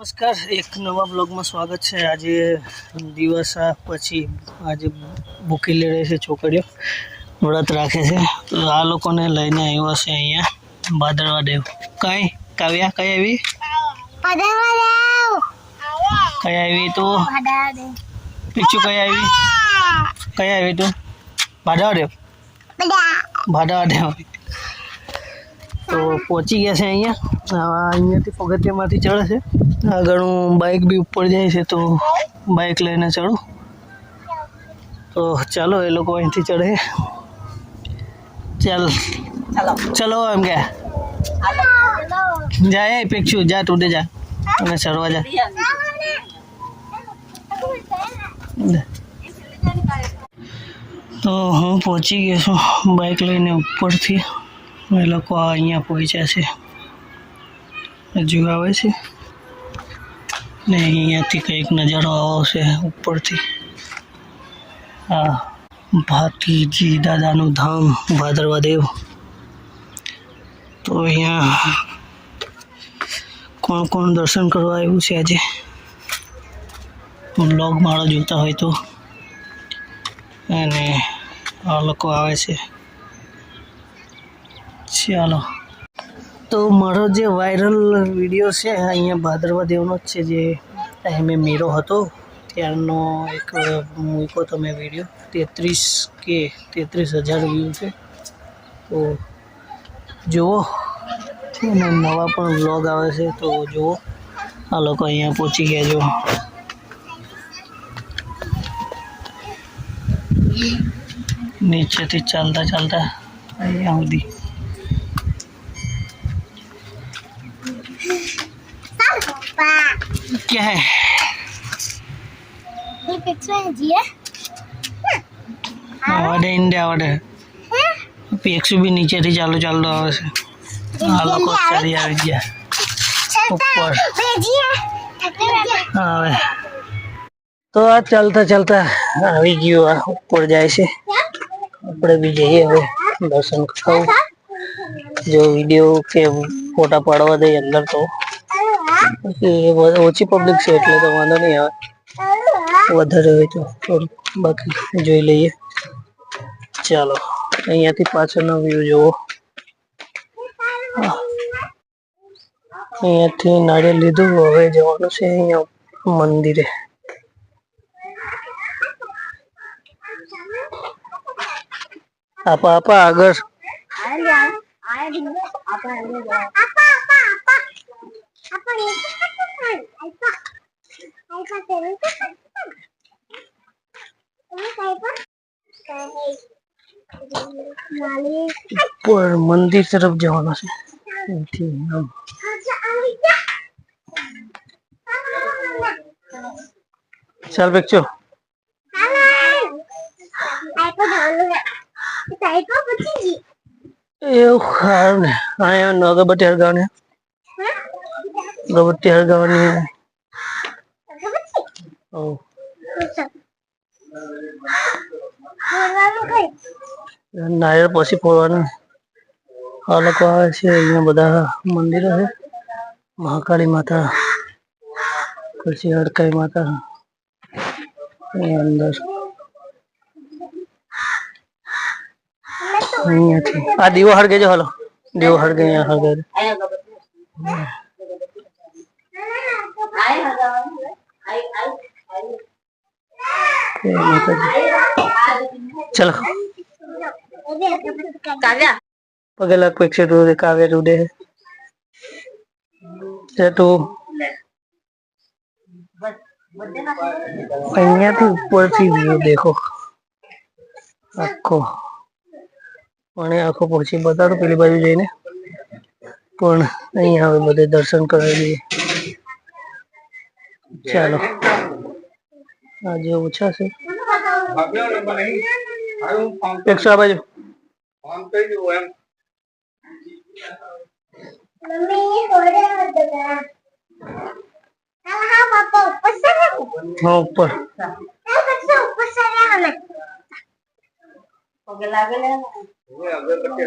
નમસ્કાર એક નવા બ્લોગમાં સ્વાગત છે આજે દિવસ પછી આજે બુકી લડે છે છોકરીઓ વ્રત રાખે છે તો આ લોકોને લઈને આવ્યો છે અહીંયા ભાદરવા દેવ કઈ કાવ્યા કઈ આવી કઈ આવી તું પીછું કઈ આવી કઈ આવી તું ભાદરવા દેવ ભાદરવા દેવ તો પહોંચી ગયા છે અહીંયા અહીંયાથી પગથિયામાંથી ચડે છે આગળ હું બાઇક બી ઉપર જાય છે તો બાઇક લઈને ચડું તો ચાલો એ લોકો અહીંથી ચડે ચાલ ચલો એમ કે જાય એ પેક્ષુ જા તૂટે જા અને ચડવા જા તો હું પહોંચી ગયો છું બાઇક લઈને ઉપરથી એ લોકો અહીંયા પહોંચ્યા છે હજુ આવે છે ને અહીંયાથી કંઈક નજારો આવશે ઉપરથી આ ભાતીજી દાદાનું ધામ ભાદરવાદેવ તો અહીંયા કોણ કોણ દર્શન કરવા આવ્યું છે આજે બ્લોગ માળો જોતા હોય તો અને આ લોકો આવે છે ચાલો તો મારો જે વાયરલ વિડીયો છે અહીંયા ભાદરવા દેવનો જ છે જે ટાઈમે મેળો હતો ત્યારનો એક મૂકો તમે વિડીયો તેત્રીસ કે તેત્રીસ હજાર વ્યૂ છે તો જુઓ અને નવા પણ વ્લોગ આવે છે તો જુઓ આ લોકો અહીંયા પહોંચી ગયા જુઓ નીચેથી ચાલતા ચાલતા અહીંયા સુધી क्या है भी नीचे थे चलो चलो तो आज चलता चलता अभी जी ऊपर जाए से ऊपर भी जाइए हमें दर्शन करो अच्छा। जो वीडियो के फोटा पड़वा दे अंदर तो ओके वो ऊंची पब्लिक सीट लेता हूं उन्होंने यार उधर है तो बाकी જોઈ લઈએ ચાલો અહીંયાથી પાછળનો વ્યૂ જોવો અહીંથી નાડીલીદુ હોય જવાનું છે અહીંયા મંદિરે આપાપા આગળ આયા આયા આપા આપા આપા ઉપર મંદિર તરફ જવાનો છે ચાલ બેક એવું ખારું ને અહીંયા નગર બટેર ગાવ ને गबट्टी हर गवन में ओ नायर पसी पोवन हालकवा से मंदिर है महाकाली माता कुलसी हरकाई माता अंदर हम्म, अच्छा। आ दीव हर जो हलो दीव हड़गे गए ચલો કાવ્યા પગે લગ કાવ્ય રૂડે છે તો અહીંયાથી ઉપરથી વ્યૂ દેખો આખો અને આખો પહોંચી બતાડો પેલી બાજુ જઈને પણ અહીંયા હવે બધે દર્શન કરાવી દઈએ ચાલો આજે ઓછા છે એકસો આ બાજુ ઉપર લાગે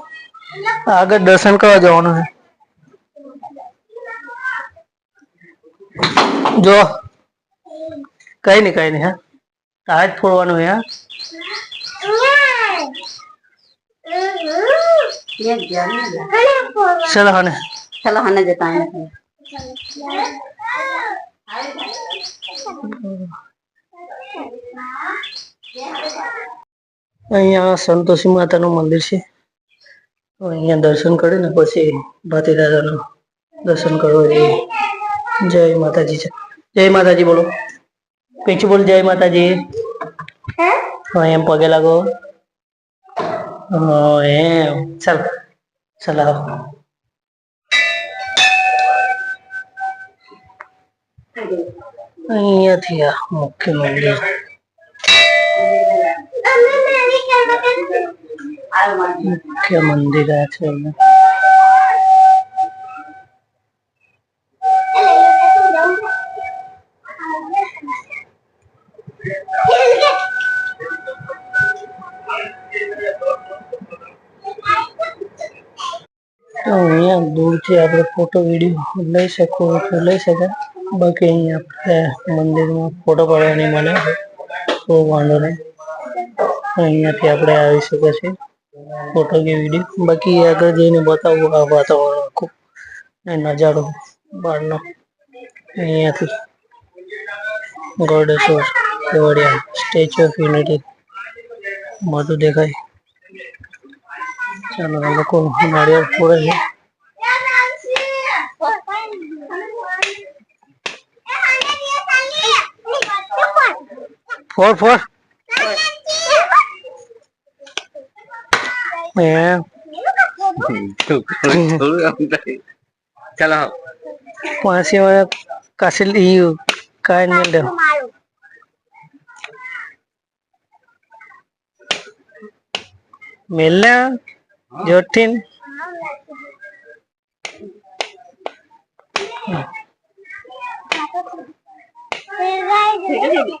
आगे दर्शन कर जाना है जो कहीं नहीं कहीं नहीं है हाँ। आज थोड़ा नहीं है हाँ। चलो हने चलो हने जताएं यहाँ संतोषी माता मंदिर से ओ यहां दर्शन करे ना પછી બાતીરાજાનો દર્શન કરો જય માતાજી જય માતાજી બોલો કેચ બોલ જય માતાજી હ ઓ એમ પોગે લાગો ઓ હે ચલ ચલા દો હી અહીંયા થી આ મુખ્ય મંદિર અમને મેં દેખાલો કે આવાજી છે મંદિર છે તો અહીંયા દૂરથી આપણે ફોટો વિડીયો લઈ શકો તો લઈ શકાય બાકી અહીંયા આપણે મંદિરમાં ફોટો પાડવાની મને તો વાંધો નહીં અહીંયાથી આપણે આવી શકીએ છીએ फोटो की वीडियो બાકી આગળ જઈને બતાવું આ વાતાવરણ આખું અને નજારો બહારનો અહીંયાથી Godeshwar Kevadia statue of unity બધું દેખાય ચાલો આ લોકો નાળિયેર ફોડે છે ફોર ફોર mà चलो वहां से हमारा कासिल यू का मिल रहा मिलना जोटिन Thank you.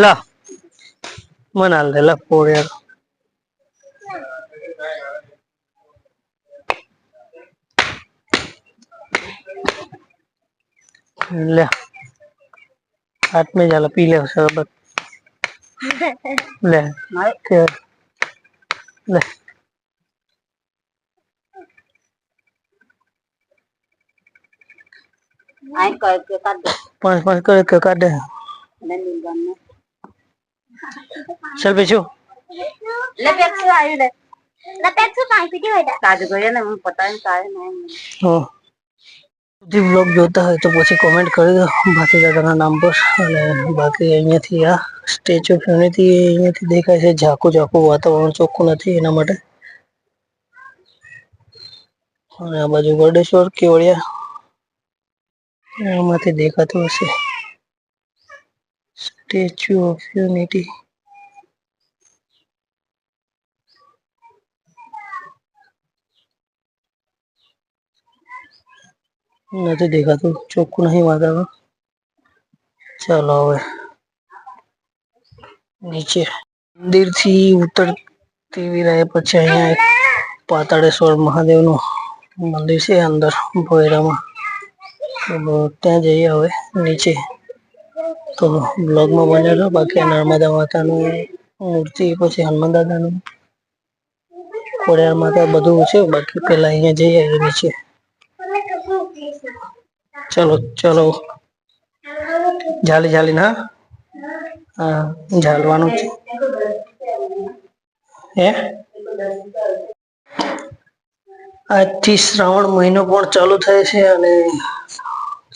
લા મને હાલ લે પોળિયા લે હાથ મેં જાલા પી લે શરબત લે લે પાંચ પાંચ કરે કાઢે चल बिशु लपेट से आयो रे लपेट से पाई पीटी होय दादू को ने पता नहीं काय नहीं ओ જે બ્લોગ જોતા હોય તો પછી કોમેન્ટ કરી દો ભાતી દાદાના નામ પર અને બાકી અહીંયાથી આ સ્ટેચ્યુ ઓફ યુનિટી અહીંયાથી દેખાય છે ઝાકું ઝાકું વાતાવરણ ચોખ્ખું નથી એના માટે અને આ બાજુ ગરડેશ્વર કેવડિયા એમાંથી દેખાતું હશે statue of unity. मैं तो देखा तो चौकू नहीं मारा वो चलो वे नीचे मंदिर थी उत्तर तीवी रहे पच्चे यहाँ एक पाताड़ेश्वर महादेव नो मंदिर से अंदर भोयरा माँ तो बहुत त्याज जाइए नीचे તો બ્લોગમાં બન્યા રહો બાકી નર્મદા માતાનું મૂર્તિ પછી હનુમાન દાદાનું ખોડિયાર માતા બધું છે બાકી પેલા અહીંયા જઈ આવીએ નીચે ચલો ચલો જાલી જાલી ના હા ઝાલવાનું છે હે આજથી શ્રાવણ મહિનો પણ ચાલુ થાય છે અને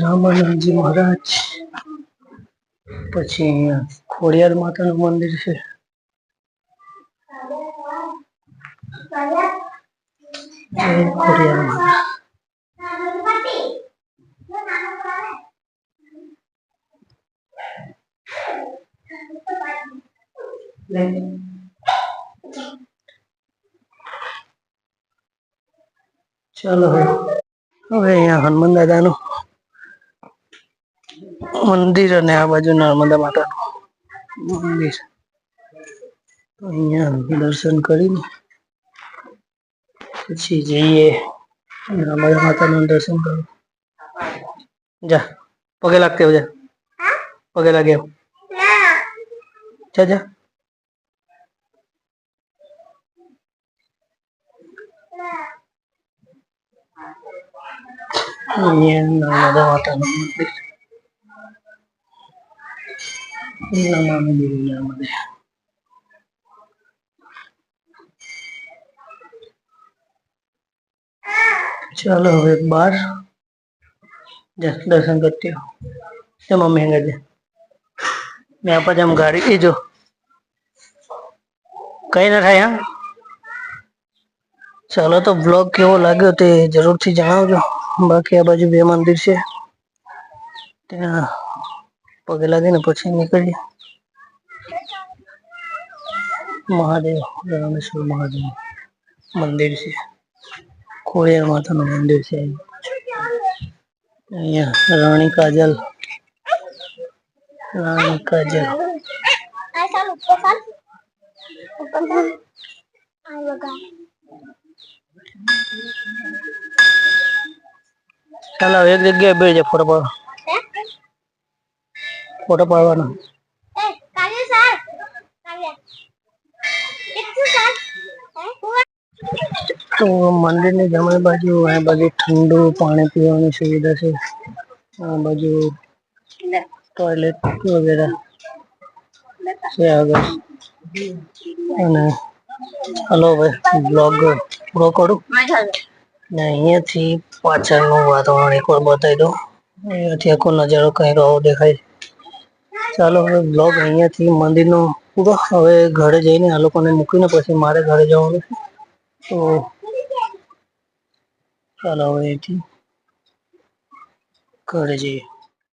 રામાનંદ જી મહારાજ પછી અહીંયા ખોડિયાર માતાનું મંદિર છે જય ખોડિયાર માતા ચાલો હવે અહીંયા હનુમાન દાદાનું મંદિર અને આ બાજુ નર્મદા માતાનું મંદિર અહીંયા દર્શન કરીને પછી જઈએ નર્મદા માતાનું દર્શન કરો જા પગે લાગતે હો જા પગે લાગે જા જા અહીંયા નર્મદા માતાનું મંદિર चलो एक बार दर्शन करती हूँ तो मम्मी हंगा दे यहाँ पर जम गाड़ी ये जो કઈ ના चलो तो ब्लॉग તો બ્લોગ કેવો લાગ્યો તે જરૂરથી જણાવજો બાકી આ બાજુ બે મંદિર છે ત્યાં पगला दिन पी निकल महादेव रामेश्वर महादेव मंदिर से खोड़िया माता मंदिर से रानी काजल रानी काजल चलो एक जगह बैठ जाए फोटो ફોટો પાડવાનો તો મંદિરની જમણી બાજુ આ બધી ઠંડુ પાણી પીવાની સુવિધા છે આ બાજુ ટોયલેટ વગેરે છે આગળ અને હલો ભાઈ બ્લોગ પૂરો કરું ને અહીંયાથી પાછળનું વાતાવરણ એકવાર બતાવી દઉં અહીંયાથી આખો નજારો કંઈક આવો દેખાય ચાલો હવે બ્લોગ અહીંયાથી મંદિરનો પૂરો હવે ઘરે જઈને આ લોકોને મૂકીને પછી મારે ઘરે જવાનું છે તો ચાલો હવે અહીંથી ઘરે જઈએ